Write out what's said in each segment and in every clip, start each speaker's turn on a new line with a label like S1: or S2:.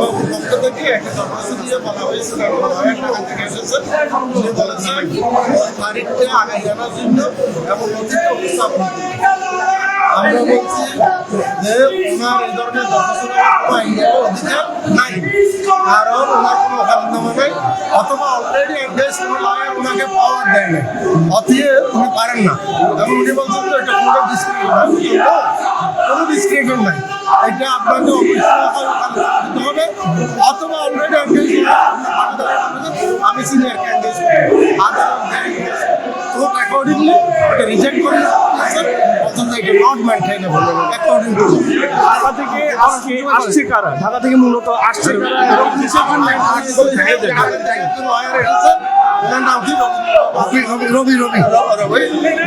S1: বাবুর পক্ষ থেকে একটা দরখাস্ত দিয়ে বলা এবং লয়ার থেকে এসেছে উনি বলেছেন তারিখটা আগাই আনার জন্য এবং নথিতে উপস্থাপন আমরা বলছি যে ওনার এই ধরনের দরখাস্ত অধিকার নাই কারণ ওনার কোনো ওকালতনামা নেই অথবা অলরেডি এনগেজ কোনো লয়ার ওনাকে পাওয়ার দেয় না অতএব উনি পারেন না। এবং উনি বলছেন কোনো ডিসক্রিপশন নাই। এটা আপনাকে অবশ্যই হবে। অথবা অলরেডি আমি সিনিয়র ক্যান্ডিডেট অ্যাকর্ডিংলি ওটা রিজেক্ট করে দিয়েছেন এটা not maintainable according to
S2: Dhaka থেকে আজকে আসছে কারা? ঢাকা থেকে মূলত আসছে। কারা এবং কিসের জন্য আসছে
S1: লয়ার এসেছে ওনার নাম কি রবি রবি রবি। রবি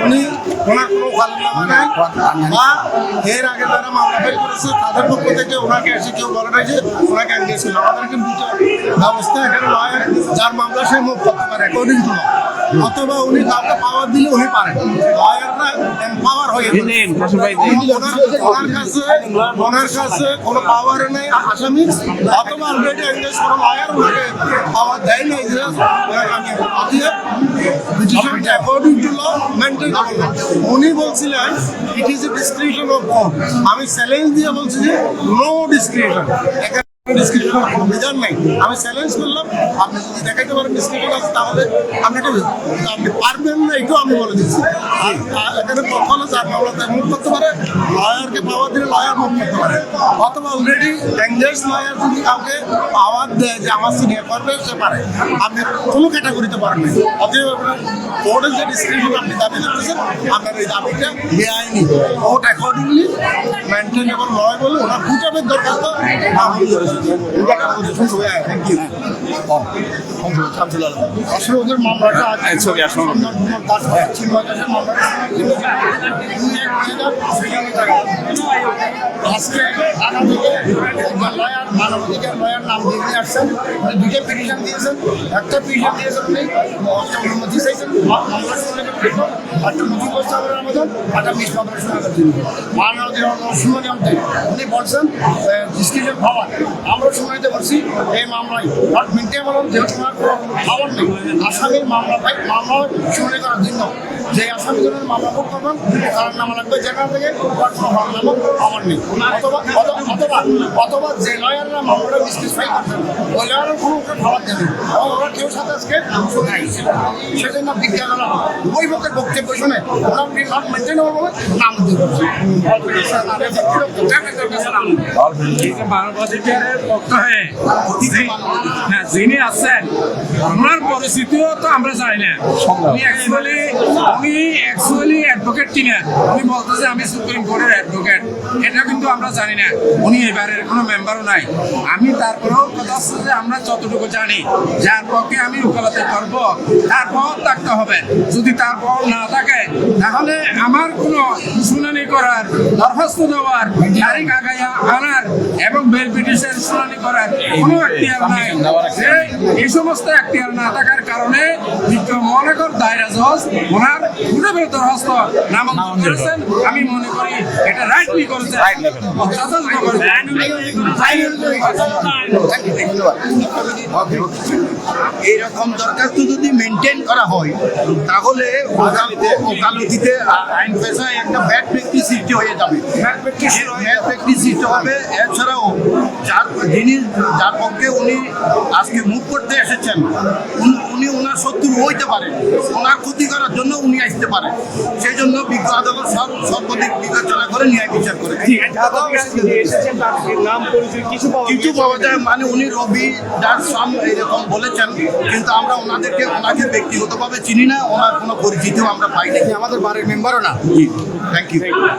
S1: উনি ওনার কোনো ওকালতনামা নাই বা এর আগে যারা মামলা ফাইল করেছে তাদের পক্ষ থেকে ওনাকে এসে কেউ বলে নাই যে ওনাকে এনগেজ ছিল আমাদের কিন্তু দুটো ব্যবস্থা এখানে লয়ার যার মামলা সে মুখ করতে পারে অ্যাকর্ডিং টু অথবা উনি কাউকে পাওয়ার দিলে উনি পারেন লয়াররা এম্পাওয়ার হয়ে। ওনার কাছে ওনার কাছে কোনো পাওয়ার নেই আসামি অথবা অলরেডি কোনো লয়ার ওনাকে পাওয়ার দেয় নাই যে অতএব অ্যাকর্ডিং টু ল মেনটেন উনি বলছিলেন it is a description of আমি চ্যালেঞ্জ দিয়ে বলছি যে নো ডিসক্রিপশন আমি চ্যালেঞ্জ করলাম, আপনি যদি দেখাইতে পারেন ডিসক্রিপশন আছে তাহলে আপনি পারবেন না, এটাও আমি বলে দিচ্ছি। আর এখানে কথা হলো করতে পারে পাওয়ার দিলে লয়ার মুখ করতে পারে। অথবা অলরেডি এঙ্গেজ লয়ার যদি কাউকে পাওয়ার দেয় যে আমার সিনিয়র করবে, সে পারে। আপনি কোনো ক্যাটাগরিতে পারেন না অতএব কোর্টের যে ডিসক্রিপশন আপনি দাবি করতেছেন, আপনার এই দাবিটা বেআইনি। কোর্ট অ্যাকর্ডিংলি মেনটেনেবল নয় বলে ওনার ফুটাবের দরখাস্ত আসলে ওদের মামলাটা আছে
S2: ছবি
S1: চিন্ময় মামলাটা উনি দিয়েছেন, একটা পিটিশন দিয়েছেন উনি জন্য মানবাধিকার শুনানি উনি বলছেন ডিসক্রিপশন আমরা শুনানিতে বলছি, এই মামলায় নট কোনো পাওয়ার নেই, আসামির মামলা মামলা শুনানি করার জন্য যে আসামিজনের মামলা ভোগ করবেন, তার নাম
S3: যিনি আছেন, ওনার পরিস্থিতিও তো আমরা জানি না। উনি অ্যাকচুয়ালি উনি অ্যাকচুয়ালি অ্যাডভোকেট কিনা উনি বলতেছে আমি সুপ্রিম কোর্টের অ্যাডভোকেট এটা কিন্তু আমরা জানি না। উনি এবারের কোনো মেম্বারও নাই। আমি তারপরেও কথা হচ্ছে যে আমরা যতটুকু জানি, যার পক্ষে আমি ওকালতি করব তারপর থাকতে হবে। যদি তার পর না থাকে, তাহলে আমার কোনো শুনানি করার, দরখাস্ত দেওয়ার, তারিখ আগাইয়া আনার এবং বেল পিটিশন শুনানি করার কোনো এখতিয়ার নাই। এই সমস্ত এখতিয়ার না থাকার কারণে বিজ্ঞ মহানগর দায়রা জজ ওনার গুরুবের দরখাস্ত নামঞ্জুর করেছেন। আমি মনে করি এটা রাইটলি করেছে করেছে
S4: এইরকম দরখাস্ত যদি মেনটেন করা হয় তাহলে ওকাল- ওকালতিতে আইন পেশায় একটা ব্যাড প্র্যাকটিস সৃষ্টি হয়ে যাবে। ব্যাড প্র্যাকটিস সৃষ্টি হবে এছাড়াও যার যিনি যার পক্ষে উনি আজকে মুখ করতে এসেছেন উনি- উনি ওনার শত্রু হইতে পারেন ওনার ক্ষতি করার জন্য উনি আসতে পারেন। সেই জন্য বিজ্ঞ আদালত সর্ব- সর্বাধিক বিবেচনা করে ন্যায় বিচার করে।
S2: ঢাকা থেকে যিনি এসেছেন তার নাম পরিচয়
S4: কিছু পাওয়া যায় মানে উনি রবি যার সাম এরকম বলেছেন কিন্তু আমরা ওনাদেরকে ওনাকে ব্যক্তিগতভাবে চিনি না ওনার কোনো পরিচিতিও আমরা পাই না আমাদের বাড়ির মেম্বারও না। জি থ্যাংক ইউ